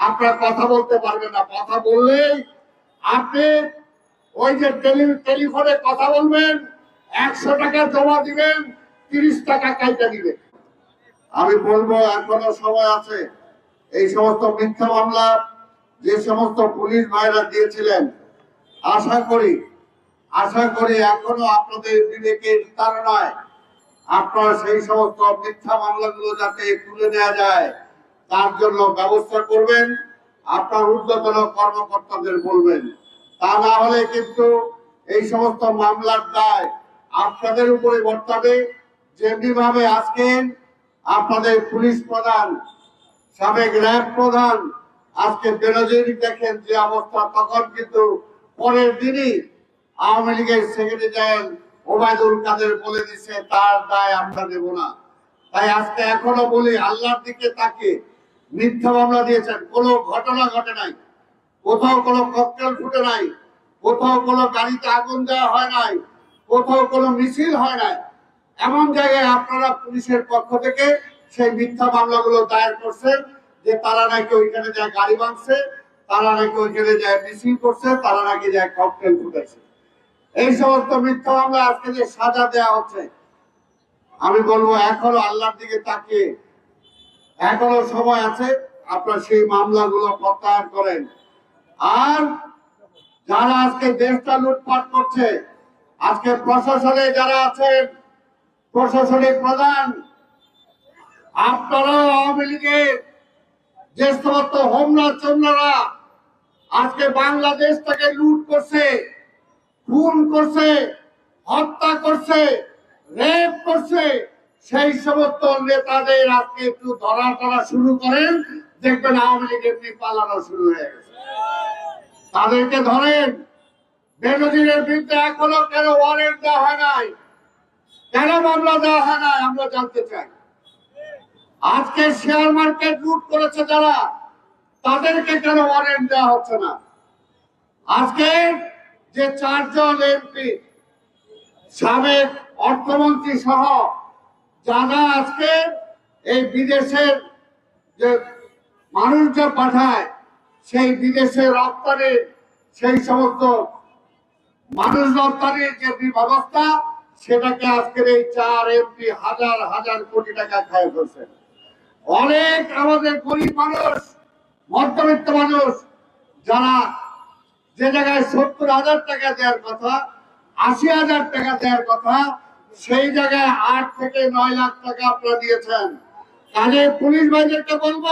আপনার কথা বলতে পারবেন না, কথা বললেই আপনি ওই যে টেলি- টেলিফোনে কথা বলবেন, একশো টাকা জমা দিবেন, তিরিশ টাকা কাইটা দিবেন। আমি বলব, এখনও সময় আছে। এই সমস্ত মিথ্যা মামলা, যে সমস্ত পুলিশ ভাইরা দিয়েছিলেন, আশা করি আশা করি এখনও আপনাদের বিবেকের নয় আপনারা সেই সমস্ত মিথ্যা মামলাগুলো যাতে তুলে নেওয়া যায়। তার জন্য ব্যবস্থা করবেন। আপনার ঊর্ধ্বতন কর্মকর্তাদের বলবেন। তা না হলে কিন্তু এই সমস্ত মামলার দায় আপনাদের উপরে বর্তাবে। যেমনি ভাবে আজকে আপনাদের পুলিশ প্রধান, সাবেক র্যাব প্রধান, আজকে বেনজির দেখেন যে অবস্থা, তখন কিন্তু পরের দিনই আওয়ামী লীগের সেক্রেটারি ওবায়দুল কাদের বলে দিছে, তার দায় আমরা দেব না। তাই আজকে এখনও বলি, আল্লাহর দিকে তাকে মিথ্যা মামলা দিয়েছেন। কোনো ঘটনা ঘটে নাই। কোথাও কোনো ককটেল ফুটে নাই। কোথাও কোনো গাড়িতে আগুন দেওয়া হয় নাই। কোথাও কোনো মিছিল হয় নাই। এমন জায়গায় আপনারা পুলিশের পক্ষ থেকে সেই মিথ্যা মামলাগুলো দায়ের করছেন যে তারা নাকি ওইখানে যায় গাড়ি ভাঙছে, তারা নাকি ওইখানে যায় মিছিল করছে, তারা নাকি যায় ককটেল ফুটেছে এই সমস্ত মিথ্যা মামলা আজকে যে সাজা দেওয়া হচ্ছে, আমি বলব এখনও আল্লাহর দিকে তাকিয়ে এখনও সময় আছে, আপনারা সেই মামলাগুলো প্রত্যাহার করেন। আর যারা আজকে দেশটা লুটপাট করছে, আজকে প্রশাসনে যারা আছেন, প্রশাসনিক প্রধান, আপনারাও আওয়ামী লীগের যে সমস্ত হোমলা চোমলারা আজকে বাংলাদেশটাকে লুট করছে, খুন করছে, হত্যা করছে, রেপ করছে সেই সমস্ত নেতাদের আজকে একটু ধরা ধরা শুরু করেন। দেখবেন আওয়ামী লীগ এমনি পালানো শুরু হয়ে গেছে। তাদেরকে ধরেন, বেনজিরের বিরুদ্ধে এখনও কেন ওয়ারেন্ট দেওয়া হয় নাই? কেন মামলা দেওয়া হয় নাই? আমরা জানতে চাই। আজকে শেয়ার মার্কেট লুট করেছে যারা, তাদেরকে কেন ওয়ারেন্ট দেওয়া হচ্ছে না? আজকে যে চারজন এমপি, সাবেক অর্থমন্ত্রী সহ যারা আজকে এই বিদেশের যে মানুষ যে পাঠায়, সেই বিদেশে রপ্তানির সেই সমস্ত মানুষ রপ্তানির যে ব্যবস্থা, সেটাকে আজকের এই চার এমপি হাজার হাজার কোটি টাকা খায় ফেলছে। অনেক আমাদের গরিব মানুষ, মধ্যবিত্ত মানুষ, যারা যে জায়গায় সত্তর হাজার টাকা দেওয়ার কথা, আশি হাজার টাকা দেওয়ার কথা সেই জায়গায় আট থেকে নয় লাখ টাকা আপনারা দিয়েছেন। কাজে পুলিশ ভাইদেরকে বলব,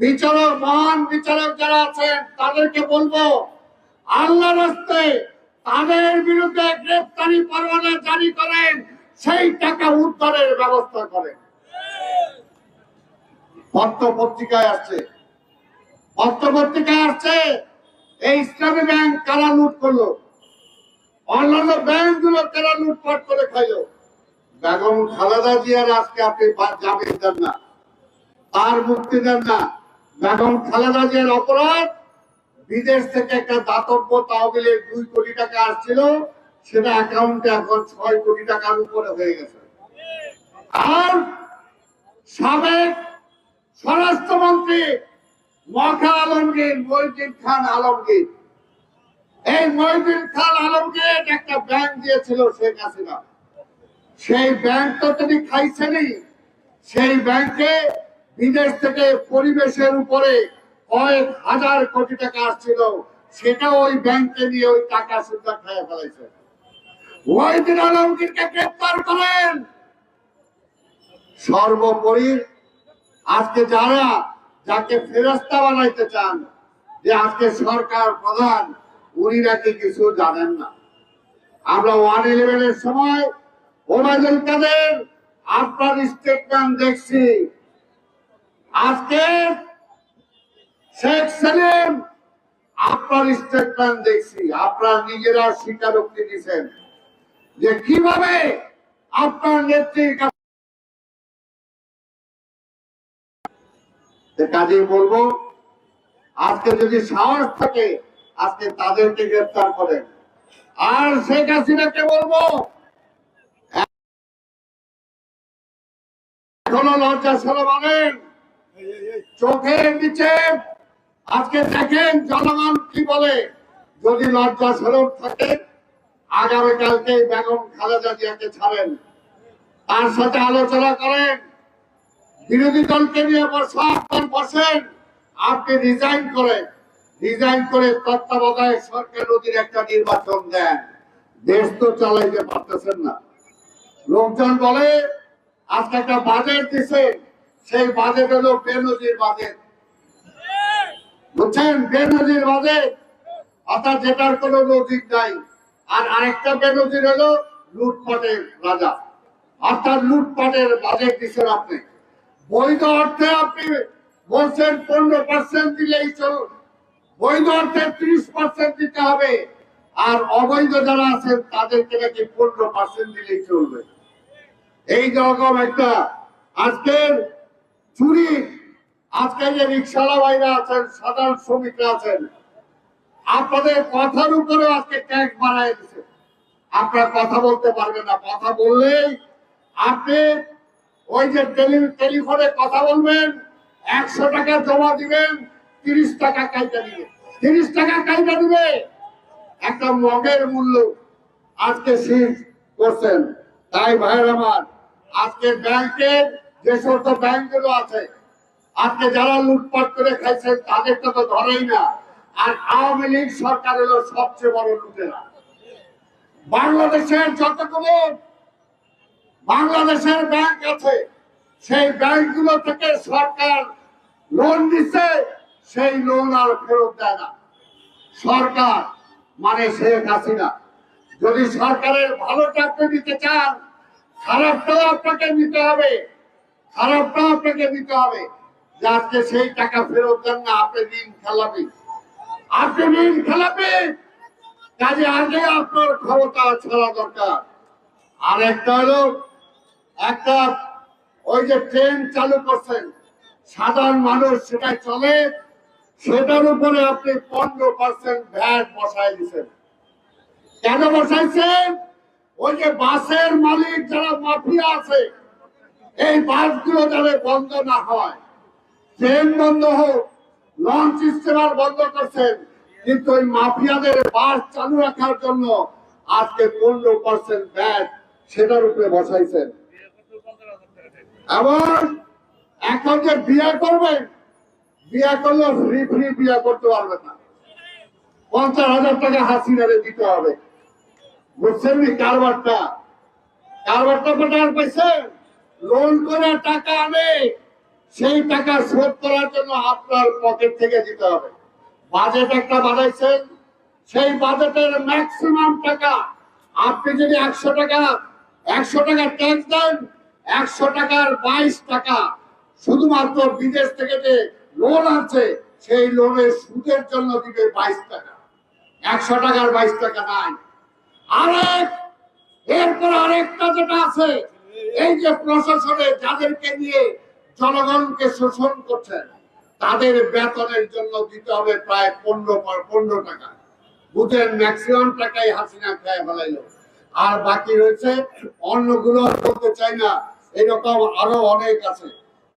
বিচারক, মহান বিচারক যারা আছেন, তাদেরকে বলব আল্লাহ রাস্তায় তাদের বিরুদ্ধে গ্রেপ্তারি পরোয়ানা জারি করেন, সেই টাকা উদ্ধারের ব্যবস্থা করেন। পত্র পত্রিকায় আসছে। পত্র পত্রিকায় আসছে, এই ইসলামী ব্যাংক কারা লুট করল? অন্যান্য ব্যাংকগুলো কারা লুটপাট করে খাইলো? বেগম খালেদা জিয়ার আজকে আপনি জামিন দেন না। তার মুক্তি দেন না। বেগম খালেদা জিয়ার অপরাধ বিদেশ থেকে একটা দাতব্য তহবিলের দুই কোটি টাকা আসছিল, সেটা অ্যাকাউন্টে এখন ছয় কোটি টাকার উপরে হয়ে গেছে। আর সাবেক স্বরাষ্ট্রমন্ত্রী মখা আলমগীর, মহিউদ্দিন খান আলমগীর এই মহিউদ্দিন খান আলমগীর একটা ব্যাংক দিয়েছিল শেখ হাসিনা। সেই ব্যাংক তো তিনি খাইছেনই। সেই ব্যাংকে বিদেশ থেকে পরিবেশের উপরে কয়েক হাজার কোটি টাকা আসছিল। সেটা ওই ব্যাংকে নিয়ে ওই টাকা সুদ্ধা খায় ফেলাইছে। ওয়াহিদিন আলমগীরকে গ্রেপ্তার করেন। সর্বোপরি আজকে যারা, যাকে ফেরস্তা বানাইতে চান, যে আজকে সরকার প্রধান উনি নাকি কিছু জানেন না। আমরা ওয়ান ইলেভেনের সময় ওবায়দুল কাদের আপনার স্টেটমেন্ট দেখছি। আজকে শেখ সেলিম আপনার স্টেটমেন্ট দেখছি। আপনার নিজেরা স্বীকারোক্তি দিচ্ছেন যে কীভাবে আপনার নেত্রীর কাছে কাজে বলব, আজকে যদি সাহস থাকে আজকে তাদেরকে গ্রেফতার করেন। আর শেখ হাসিনাকে বলব, এখনও লজ্জা সরম আনেন চোখের নিচে, আজকে দেখেন জনগণ কি বলে। যদি লজ্জা সরব থাকে আগামীকালকে বেগম খালেদা জিয়াকে ছাড়েন। তার সাথে আলোচনা করেন। বিরোধী দলকে নিয়ে বসেন। আপনি রিজাইন করেন। রিজাইন করে তত্ত্বাবধায়ক সরকার নদীর একটা নির্বাচন দেন। দেশ তো চালাইতে পারতেছেন না। লোকজন বলে, আজকে একটা বাজেট দিছে, সেই বাজেট হলো বেনজির বাজেট। বুঝছেন? বেনজির বাজেট, অর্থাৎ যেটার কোনো লজিক নাই। আর আরেকটা বেনজির হলো লুটপাটের রাজা। অর্থাৎ লুটপাটের বাজেট দিচ্ছেন আপনি। বৈধ অর্থে আপনি বলছেন পনেরো পার্সেন্ট দিলেই চল বৈধ অর্থে ত্রিশ পার্সেন্ট দিতে হবে। আর অবৈধ যারা আছেন, তাদেরকে নাকি পনেরো পার্সেন্ট দিলেই চলবে। এই রকম একটা আজকের চুরি, আজকে যে রিক্সাওয়ালা ভাইরা আছেন, সাধারণ শ্রমিকরা আছেন, আপনাদের কথার উপরে আজকে ট্যাক্স বাড়ায় দিচ্ছে আপনারা কথা বলতে পারবেন না, কথা বললেই আপনি ওই যে টেলি- টেলিফোনে কথা বলবেন, একশো টাকা জমা দিবেন তিরিশ টাকা কাইটা দিবে। তিরিশ টাকা কাইটা দিবে। একটা মগের মূল্য আজকে সিজ করছেন। তাই ভাইয়ের আমার, আজকে ব্যাংকের যে সমস্ত ব্যাংকগুলো আছে, আজকে যারা লুটপাট করে খাইছেন তাদেরকে তো ধরেই না। আর আওয়ামী লীগ সরকার হলো সবচেয়ে বড় লুটেরা। বাংলাদেশের যতগুলো, বাংলাদেশের ব্যাংক আছে, সেই ব্যাংকগুলো থেকে সরকার লোন দিচ্ছে। সেই লোন আর ফেরত দেয় না। সরকার মানে শেখ হাসিনা, যদি সরকারের ভালো আপনি দিতে চান, খারাপটাও আপনাকে নিতে হবে, খারাপটাও আপনাকে দিতে হবে। যে আজকে সেই টাকা ফেরত দেন না, আপনি ঋণ খেলাবেন। আপনি ঋণ খেলাবেন, কাজে আগে আপনার ক্ষমতা ছাড়া দরকার। আর একটা হলো, একটা ওই যে ট্রেন চালু করছেন, সাধারণ মানুষ সেটা চলে সেটার উপরে আপনি পনেরো পার্সেন্ট ভ্যাট বসাই দিচ্ছেন কেন বসাইছেন? ওই যে বাসের মালিক যারা মাফিয়া আছে, এই বাসগুলো যাতে বন্ধ না হয়। ট্রেন বন্ধ হোক লঞ্চ স্টিমার বন্ধ করছেন, কিন্তু ওই মাফিয়াদের বাস চালু রাখার জন্য আজকে পনেরো পার্সেন্ট ভ্যাট সেটার উপরে বসাইছেন। এবং এখন যে বিয়ে করবেন বিয়ে করলে ফ্রি ফ্রি বিয়ে করতে পারবে না। পঞ্চাশ হাজার টাকা হাসিনারে দিতে হবে। বুঝছেন কারবারটা? কারবারটা কোথায় পাইছেন লোন করে টাকা আনে। সেই টাকা শোধ করার জন্য আপনার পকেট থেকে দিতে হবে। বাজেট একটা বানাইছেন। সেই বাজেটের ম্যাক্সিমাম টাকা আপনি যদি একশো টাকা একশো টাকা ট্যাক্স দেন, একশো টাকার বাইশ টাকা শুধুমাত্র বিদেশ থেকে যে লোন আছে, সেই লোনের সুদের জন্য দিবে বাইশ টাকা। একশো টাকার বাইশ টাকা নাই। আরেক, এরপর আরেকটা যেটা আছে, এই যে প্রশাসনে যাদেরকে নিয়ে জনগণকে শোষণ করছেন তাদের বেতনের জন্য দিতে হবে প্রায় পনেরো পনেরো টাকা। বুথের ম্যাক্সিমাম টাকাই হাসিনা খেয়ে ফেলাইলো। আর বাকি রয়েছে, অন্যগুলো বলতে চাই না, এরকম আরও অনেক আছে।